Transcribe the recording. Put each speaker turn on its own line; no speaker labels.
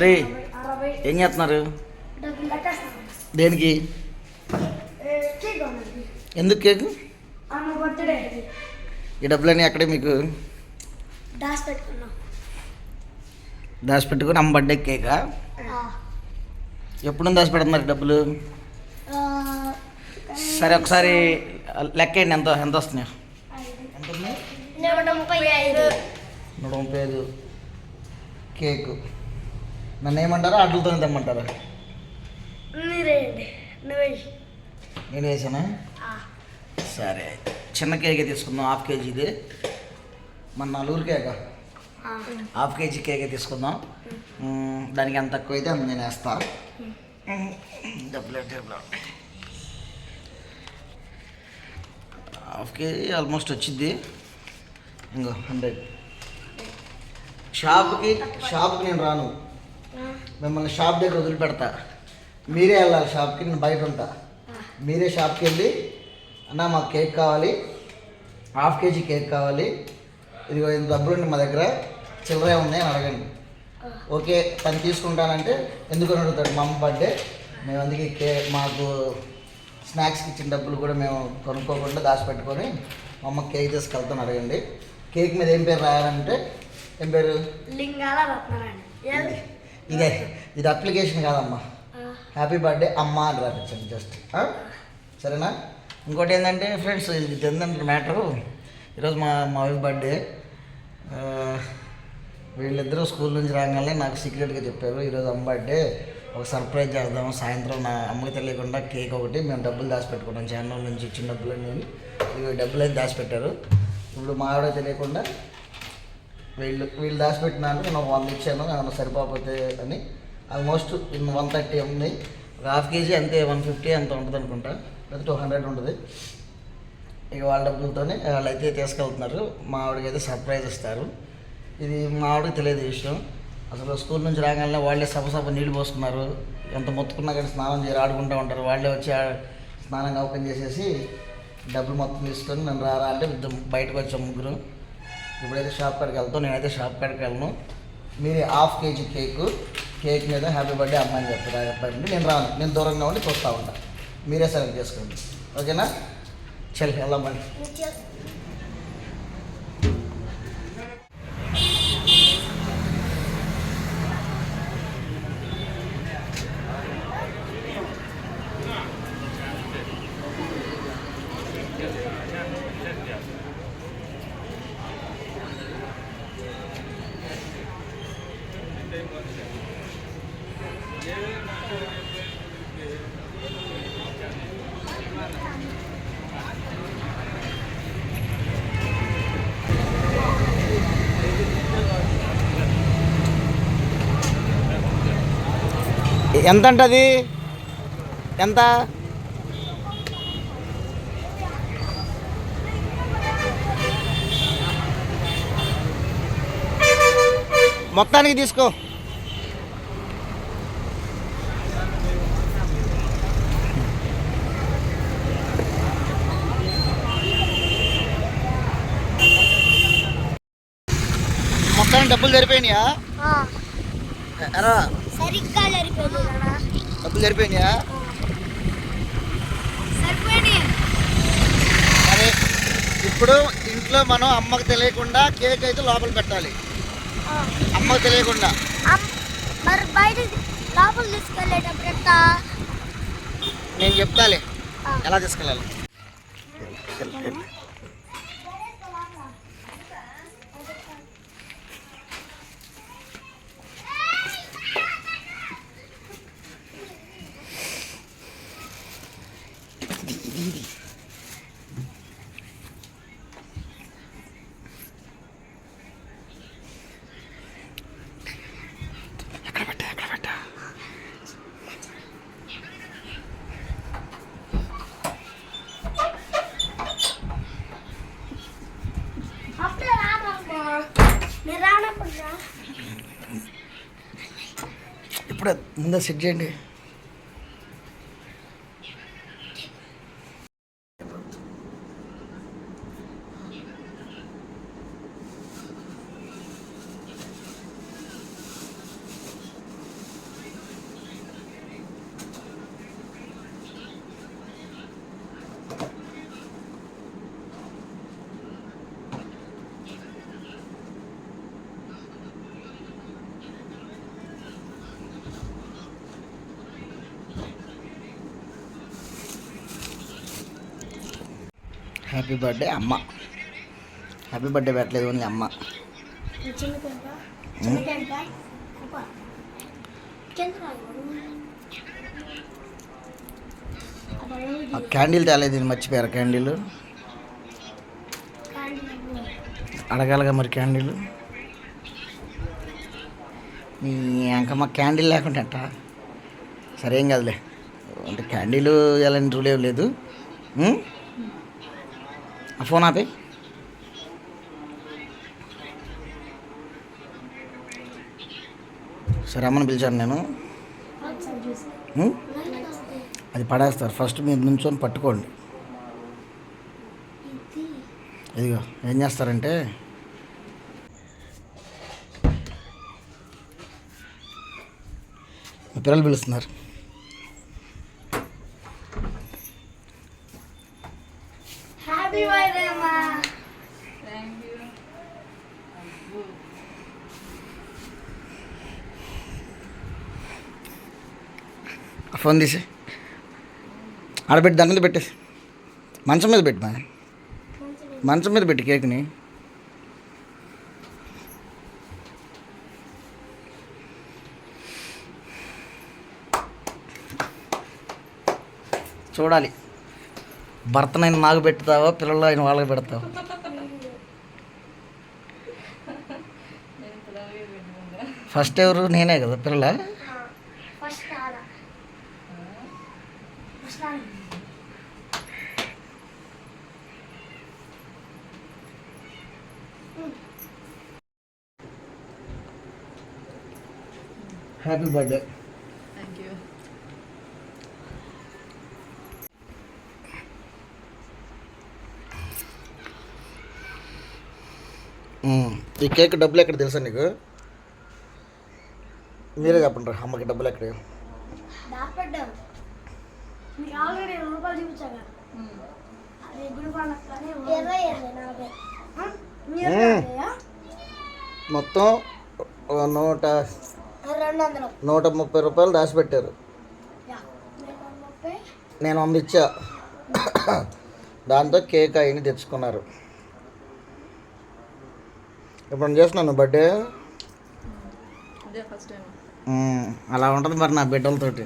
రే ఏం చేస్తున్నారు? దేనికి? ఎందుకు కేక్? ఈ డబ్బులన్నీ అక్కడే మీకు?
దాచి
దాచిపెట్టుకుని అమ్మ బర్త్డే కేకా? ఎప్పుడు దాచి పెడుతున్నారు డబ్బులు? సరే ఒకసారి లెక్క వేయండి ఎంత ఎంత వస్తున్నాయి? ఎంత
నూట ముప్పై ఐదు
కేకు. నన్ను ఏమంటారా? అడ్లతో తెమ్మంటారా? నేను వేసానా? సరే. చిన్న కేకే తీసుకుందాం. హాఫ్ కేజీది మన నలుగురు కేక? హాఫ్ కేజీ కేకే తీసుకుందాం. దానికి ఎంత తక్కువ అయితే అంత నేను వేస్తా. డబ్బులు డబ్బులు. హాఫ్ కేజీ ఆల్మోస్ట్ వచ్చింది. ఇంకో హండ్రెడ్. షాప్కి షాప్కి నేను రాను. మిమ్మల్ని షాప్ దగ్గర వదిలిపెడతా. మీరే వెళ్ళాలి షాప్కి నేను బయట ఉంటా. మీరే షాప్కి వెళ్ళి అన్న మాకు కేక్ కావాలి. హాఫ్ కేజీ కేక్ కావాలి. ఇదిగో ఇంత డబ్బులు మా దగ్గర. చిల్లరే ఉన్నాయి అని అడగండి. ఓకే తను తీసుకుంటానంటే ఎందుకు అని అడుగుతాడు మా అమ్మ బర్త్డే మేము అందుకే కే మాకు స్నాక్స్కి ఇచ్చిన డబ్బులు కూడా మేము కొనుక్కోకుండా దాచిపెట్టుకొని మా అమ్మ కేక్ తీసుకెళ్తాను అడగండి. కేక్ మీద ఏం పేరు రాయాలంటే? ఏం పేరు?
లింగాల రత్నారాయణ?
ఇదే ఇది అప్లికేషన్ కాదమ్మా. హ్యాపీ బర్త్డే అమ్మ అని రాపించండి జస్ట్ సరేనా? ఇంకోటి ఏంటంటే ఫ్రెండ్స్ ఇది ఏంటంటే మ్యాటరు ఈరోజు మా మా వైఫ్ బర్త్డే వీళ్ళిద్దరూ స్కూల్ నుంచి రాగానే నాకు సీక్రెట్గా చెప్పారు ఈరోజు అమ్మ బర్త్డే ఒక సర్ప్రైజ్ చేద్దాం సాయంత్రం నా అమ్మకి తెలియకుండా కేక్ ఒకటి మేము డబ్బులు దాచిపెట్టుకున్నాం ఛానల్ నుంచి ఇచ్చిన డబ్బులు నేను ఇవి డబ్బులు అయితే దాచిపెట్టారు. ఇప్పుడు మా ఆవిడ తెలియకుండా వీళ్ళు వీళ్ళు దాచిపెట్టినాను నేను వంద ఇచ్చాను ఏమైనా సరిపోతే అని. ఆల్మోస్ట్ వన్ థర్టీ ఉంది. ఒక హాఫ్ కేజీ అంతే వన్ ఫిఫ్టీ అంత ఉంటుంది అనుకుంటా. లేదా టూ హండ్రెడ్ ఉంటుంది. ఇక వాళ్ళ డబ్బులతోనే వాళ్ళు అయితే తీసుకెళ్తున్నారు. మా ఆవిడకి అయితే సర్ప్రైజ్ ఇస్తారు. ఇది మా ఆవిడకి తెలియదు విషయం. అసలు స్కూల్ నుంచి రాగానే వాళ్ళే సభ సభ నీళ్ళు పోసుకున్నారు. ఎంత మొత్తుకున్నా కానీ స్నానం చేసి ఆడుకుంటూ ఉంటారు. వాళ్ళే వచ్చి స్నానం స్నానంగా ఓపెన్ చేసేసి డబ్బులు మొత్తం తీసుకొని నన్ను రారా అంటే బయటకు వచ్చాం ముగ్గురు. ఇప్పుడైతే షాప్ కాడికి వెళ్తాం. నేనైతే షాప్ కాడికి వెళ్ళను. మీరు హాఫ్ కేజీ కేకు కేక్ మీద హ్యాపీ బర్త్డే అమ్మాయిని చెప్తారు చెప్పండి నేను రాను. నేను దూరంగా ఉండి చూస్తూ ఉంటాను మీరే సెలెక్ట్ చేసుకోండి. ఓకేనా? చల్ వెళ్దాం మరి ఎంత అంటది ఎంత? మొత్తానికి తీసుకో. మొత్తానికి డబ్బులు సరిపోయినాయా?
ఆ,
ఎరా.
సరిగ్గా సరిపోయింది నాన్న.
డబ్బులు సరిపోయినాయా. సరే ఇప్పుడు ఇంట్లో మనం అమ్మకు తెలియకుండా కేక్ అయితే లోపల పెట్టాలి.
ఆ,
అమ్మకు తెలియకుండా
మరి బయట లోపల తీసుకెళ్ళేటప్పుడు ఎంత?
నేను చెప్తాలే. ఎలా తీసుకెళ్ళాలి
అప్పుడే రానమ్మా నేను రానప్పుడు రా
ఇప్పుడు ముందే సెట్ చేయండి. హ్యాపీ బర్త్డే అమ్మ. హ్యాపీ బర్త్డే పెట్టలేదు ఓన్లీ అమ్మ. క్యాండిల్ తేలేదు మర్చిపోయారు క్యాండిల్. అడగాలిగా మరి క్యాండిల్. నీ అంకమ్మ క్యాండిల్ లేకుండా అంట సరే ఏం అంటే క్యాండిల్ ఎలాంటి రూల్ ఏం లేదు. ఆ ఫోన్ ఆపే. సరే అమ్మని పిలిచాను నేను. ఉం? అది పడేస్తారు. ఫస్ట్ మీరు నుంచొని పట్టుకోండి. ఇదిగో ఏం చేస్తారంటే మీ పిల్లలు పిలుస్తున్నారు.
హ్యాపీ బర్త్డే అమ్మా
ఫోన్ తీసి. ఆడబెట్టి దాని మీద పెట్టేసి. మంచం మీద పెట్టి మా. మంచం మీద పెట్టి కేక్ని. చూడాలి. భర్తనైన నాకు పెడతావా పిల్లలు అయిన వాళ్ళకి పెడతావా ఫస్ట్ ఎవరు నేనే కదా పిల్లల
ఫస్ట్ కాదా ఫస్ట్ నాన్న.
హ్యాపీ బర్త్డే
థ్యాంక్ యూ
ఈ కేక్ డబ్బులు ఎక్కడ తెలుసా నీకు? మీరే చెప్పండి అమ్మకి డబ్బులు ఎక్కడ? మొత్తం ఒక నూట నూట ముప్పై రూపాయలు దాచిపెట్టారు. నేను వంద ఇచ్చా. దాంతో కేక్ అయిన తెచ్చుకున్నారు. ఇప్పుడు చేస్తున్నాను బర్త్డే? అలా ఉంటుంది మరి నా బిడ్డలతోటి.